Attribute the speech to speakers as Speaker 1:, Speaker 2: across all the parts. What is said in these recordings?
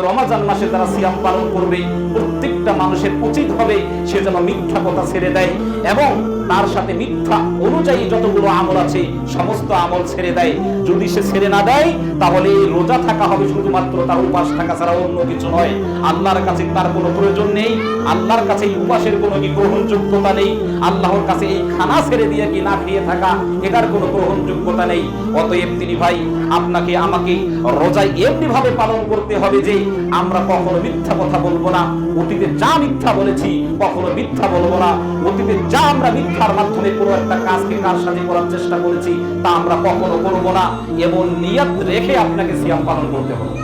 Speaker 1: রমাজান মাসে তারা সিয়াম পালন করবে প্রত্যেকটা মানুষের উচিত হবে সে যেন মিথ্যা কথা ছেড়ে দেয় এবং তার সাথে মিথ্যা অনুযায়ী যতগুলো আমল আছে, সমস্ত আমল ছেড়ে দেয়। যদি সে ছেড়ে না দেয়, তাহলে রোজা থাকা হবে শুধুমাত্র তার উপাস থাকা ছাড়া অন্য কিছু নয়। আল্লাহর কাছে তার কোনো প্রয়োজন নেই, আল্লাহর কাছে এই উপাসের কোনো কি গ্রহণযোগ্যতা নেই, আল্লাহর কাছে এই খানা ছেড়ে দিয়ে কি না খেয়ে থাকা, এটার কোনো গ্রহণযোগ্যতা নেই। অতএব তিনি ভাই, আপনাকে, আমাকে রোজায় এমনি ভাবে পালন করতে হবে যে আমরা কখনো মিথ্যা কথা বলব না অতীতে যা মিথ্যা বলেছি, কখনো মিথ্যা বলব না। অতীতে যা আমরা মিথ্যার মাধ্যমে কোনো একটা কাজকে কার সাথে করার চেষ্টা করেছি, তা আমরা কখনো করব না। এবং নিয়ত রেখে আপনাকে সিয়াম পালন করতে হবে।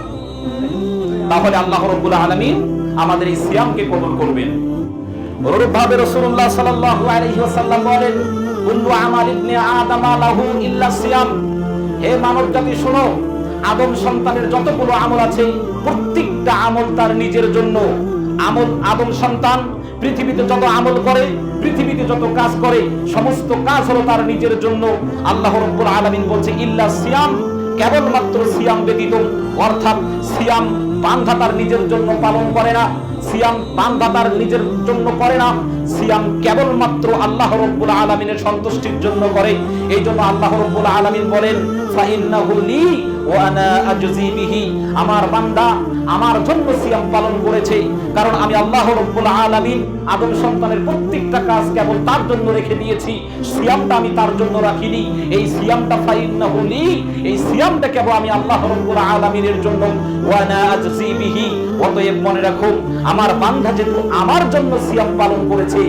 Speaker 1: তাহলে আল্লাহ রব্বুল আলামিন আমাদের এই সিয়ামকে কবুল করবেন। অনুরূপভাবে ওয়াসাল্লাম বলেন, কুল্লু আমাল ইবনে আদম লাহু ইল্লা সিয়াম। হে মানব জাতি, শোনো, আদম সন্তানের যতগুলো আমল আছে, প্রত্যেকটা আমল তার নিজের জন্য। আমল আদম সন্তান, পৃথিবীতে যত আমল করে, পৃথিবীতে যত কাজ করে, সমস্ত কাজ হলো তার নিজের জন্য। আল্লাহ রব্বুল আলামিন বলছে, ইল্লা সিয়াম কেবলমাত্র সিয়াম ব্যতীত, অর্থাৎ সিয়াম বান্ধা তার নিজের জন্য পালন করে না, সিয়াম বান্দা তার নিজের জন্য করে না, সিয়াম কেবলমাত্র আল্লাহ রব্বুল আলামিনের সন্তুষ্টির জন্য করে। এই জন্য আল্লাহ রব্বুল আলামিন বলেন, ফাইন্নাহু আমার বান্দা আমার জন্য সিয়াম পালন করেছে। কারণ আমি আল্লাহ রব্বুল আলামিন আদম সন্তানের প্রত্যেকটা কাজ কেবল তার জন্য রেখে দিয়েছি। সিয়ামটা আমি তার জন্য রাখিনি। এই সিয়ামটা ফাইন্নাহু লি। এই সিয়ামটা কেবল আমি আল্লাহ রব্বুল আলামিনের জন্য। অতএব মনে রাখো আমার বান্ধা যেহেতু আমার জন্য সিয়াম পালন করেছে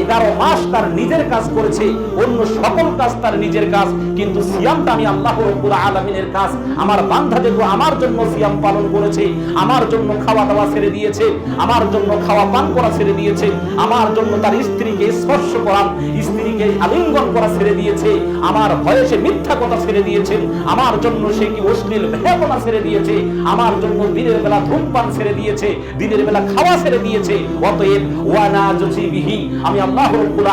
Speaker 1: এগারো মাস তার নিজের কাজ করেছে, অন্য সকল কাজ তার নিজের কাজ, কিন্তু সিয়ামটা আমি আল্লাহ রব্বুল আলামিনের কাজ, আমার বান্ধা যেহেতু আমার জন্য সিয়াম পালন করেছে, আমার জন্য খাওয়া দাওয়া ছেড়ে দিয়েছে, আমার জন্য খাওয়া পান করা ছেড়ে দিয়েছে, আমার জন্য তার স্ত্রীকে স্পর্শ করা, স্ত্রীকে আলিঙ্গন করা ছেড়ে দিয়েছে, আমার ভয়ে সে মিথ্যা কথা ছেড়ে দিয়েছে, আমার জন্য সে কি অশ্লীল ভেপনা ছেড়ে দিয়েছে, আমার জন্য দিনের বেলা ধূমপান ছেড়ে দিয়েছে, দিনের বেলা খাওয়া ছেড়ে দিয়েছে, অতএব ওয়ানা জসিবিহি আমি আল্লাহ রব্বুল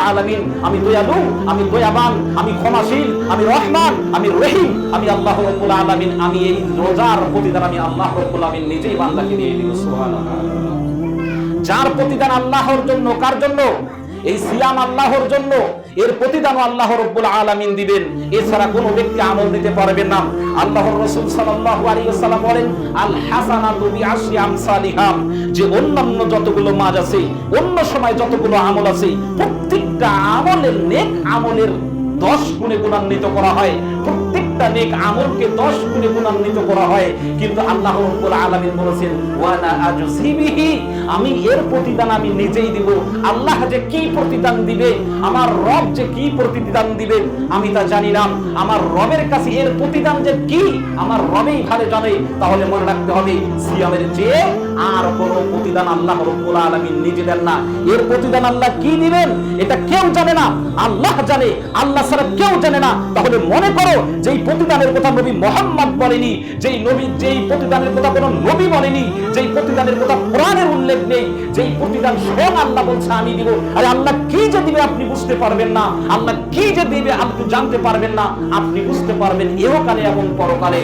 Speaker 1: আমি দয়ালু, আমি দয়াবান, আমি ক্ষমাশীল, আমি রহমান, আমি রহিম, আমি আল্লাহ রব্বুল আলামিন, আমি এই রোজার প্রতিদান আমি আল্লাহ রব্বুল নিজেই বান্দাকে দিয়ে দিব, সুবহানাল্লাহ। যার প্রতিদান আল্লাহর জন্য, কার জন্য? এই সিয়াম আল্লাহর জন্য। এর প্রতিদান আল্লাহ রব্বুল আলামিন দিবেন। এছাড়া কোনো ব্যক্তি আমল দিতে পারবেন না। আল্লাহর রাসূল সাল্লাল্লাহু আলাইহি ওয়াসাল্লাম বলেন, আল হাসানাতু বিআশরি আমসালিহাম। যে অন্যান্য যতগুলো মাজ আছে, অন্য সময় যতগুলো আমল আছে, প্রত্যেকটা আমলের নেক আমলের দশ গুণে গুণান্বিত করা হয়। প্রত্যেকটা নেক আমলকে দশ গুণে গুণান্বিত করা হয়। কিন্তু আল্লাহ রব্বুল আলামিন বলেছেন ওয়ানা আজসিবিহি আমি এর প্রতিদান আমি নিজেই দিব। আল্লাহ যে কি প্রতিদান দিবে, আমার রব যে কি প্রতিদান দিবে, আমি তা জানি না। আমার রবের কাছে এর প্রতিদান যে কি, আমার রবেই ভালো জানে। তাহলে মনে রাখতে হবে, সিয়ামের চেয়ে আর কোনো প্রতিদান আল্লাহ রব্বুল আলামিন নিজে দেন না। এর প্রতিদান আল্লাহ কি দিবেন, এটা কেউ জানে না। আল্লাহ জানে, আল্লাহ ছাড়া কেউ জানে না। তাহলে মনে করো, যেই প্রতিদানের কথা নবী মোহাম্মদ বলেনি, যেই নবী, যেই প্রতিদানের কথা কোনো নবী বলেনি, যেই প্রতিদানের কথা কোরআনের উল্লেখ নেই, যেই প্রতিদান স্বয়ং আল্লাহ বলছে, আমি দিব। আরে আল্লাহ কি যে দিবে আপনি বুঝতে পারবেন না, আল্লাহ কি যে দিবে আপনি জানতে পারবেন না, আপনি বুঝতে পারবেন এহকালে এবং পরকালে।